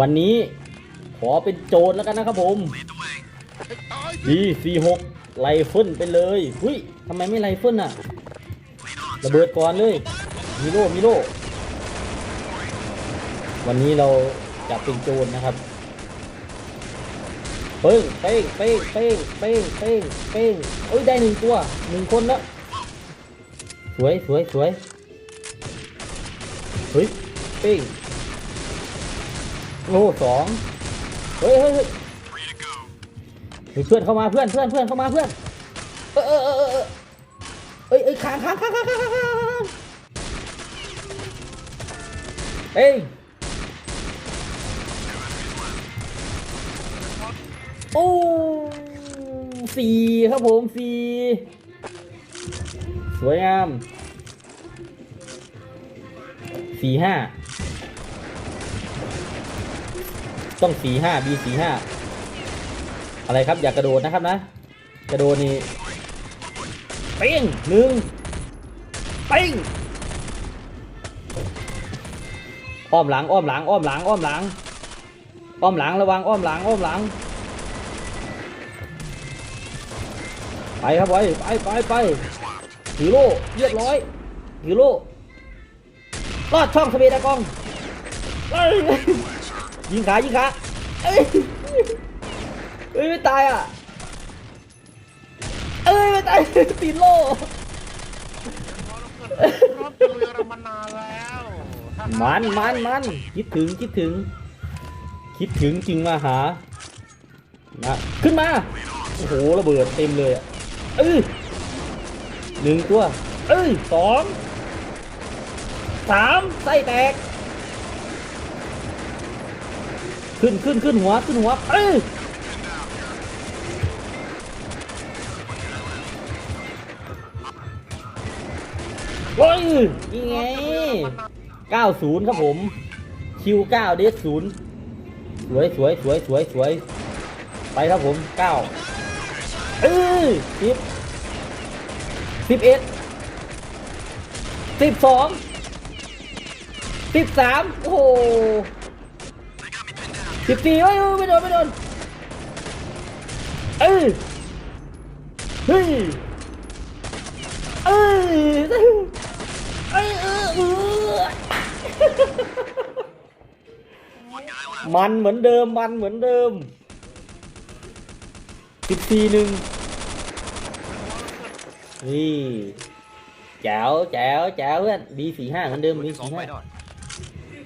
วันนี้ขอเป็นโจรแล้วกันนะครับผมดีสี่หกไลเฟิลไปเลยหุ้ยทำไมไม่ไลเฟิลอะ ระเบิดก่อนเลย มิโลมิโลวันนี้เราจะเป็นโจรนะครับ เป้งเป้งเป้งเป้งเป้งเป้งเป้งเอ้ยได้หนึ่งตัวหนึ่งคนแล้ว สวยสวยสวยเฮ้ยเป้ง โอ้สองเฮ้ยเฮ้ยเฮ้ยเพื่อนเข้ามาเพื่อนเพื่อนเพื่อนเข้ามาเพื่อน เออเออเออเออเออเอ้ยเอ้ยค้างค้างค้างค้างค้างค้างค้างเอ้ยโอ้สี่ครับผมสี่สวยงามสี่ห้า ต้องสี่ห้าบีสี่ห้าอะไรครับอย่ากระโดดนะครับนะ กระโดดนี่เป้งหนึ่งเป้งอ้อมหลังอ้อมหลังอ้อมหลังอ้อมหลังอ้อมหลังระวังอ้อมหลังอ้อมหลัง ไปครับไว้ไปไปไปฮีโร่เรียบร้อยฮีโร่ลอดช่องสเปดากองเอ้ ยิงขายิงขาเอ้ยเอ้ยไม่ตายอะเอ้ยไม่ตายติดโล่รอบจะลุยเรมานานแล้วมันมันมันคิดถึงคิดถึง คิดถึงจึงมาหานะขึ้นมาโอ้โหระเบิดเต็มเลยอะเอ้ยหนึ่งตัว เอ้ยสองสามไส้แตก ขึ้นขึ้นขึ้นหัวขึ้นหัวเอ้ยโอ้ยนี่ไง90 ครับผม คิว9เดสศูนย์สวยสวยสวยสวยสวย ไปครับผม 9 เออสิบสิบเอ็ดสิบสองสิบสามโอ้โห สิบสี่เฮ้ยไม่โดนไม่โดนเออเฮ้ยเออเอ้ยเออเออมันเหมือนเดิมมันเหมือนเดิมสิบสี่หนึ่งนี่แจ๋วแจ๋วแจ๋วเพื่อนบีสี่ห้าเหมือนเดิมบีสี่ห้า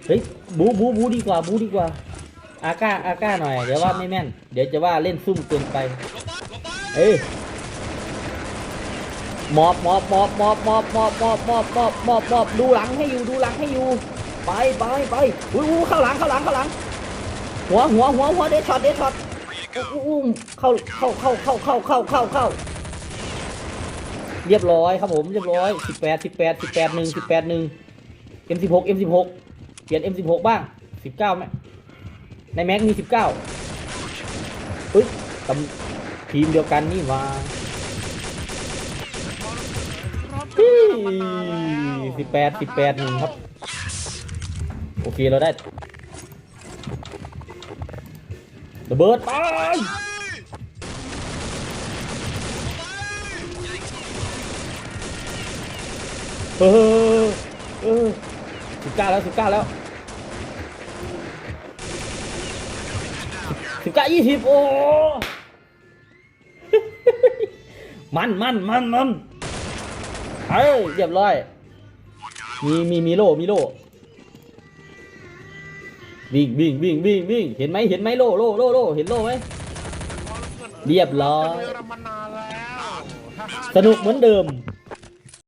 เฮ้ยบูบูบูดีกว่าบูดีกว่า อาก้าอาก้าหน่อย เดี๋ยวว่าไม่แม่น เดี๋ยวจะว่าเล่นซุ่มเกินไป เอ้ยมอบมอบมอบมอบมอบมอบมอบมอบมอบมอบมอบดูหลังให้อยู่ดูหลังให้อยู่ ไปไปไปอุ้ยอุ้ยเข้าหลังเข้าหลังเข้าหลัง หัวหัวหัวหัวเดชช็อตเดชช็อตอู้เข้าเข้าเข้าเข้าเข้าเข้าเข้าเข้าเรียบร้อยครับผมเรียบร้อยสิบแปดสิบแปดสิบแปดหนึ่งสิบแปดหนึ่งเอ็มสิบหกเอ็มสิบหกเปลี่ยนเอ็มสิบหกบ้างสิบเก้าไหม ในแม็กมีสิบเก้าเฮ้ยตำทีมเดียวกันนี่ว่าสิบแปดสิบแปดหนึ่งครับ โอเคเราได้ระเบิดไปเออเออสิบเก้าแล้วสิบเก้าแล้ว สิบเก้ายี่สิบโอ้ มันมันมันมันเอ้ยเรียบร้อย มีมีมีโล่มีโล่วิ่งวิ่งวิ่งวิ่งวิ่งเห็นไหมเห็นไหมโล่โล่โล่โล่เห็นโล่ไหมเรียบร้อยจะลุยเรามานานแล้วสนุกเหมือนเดิม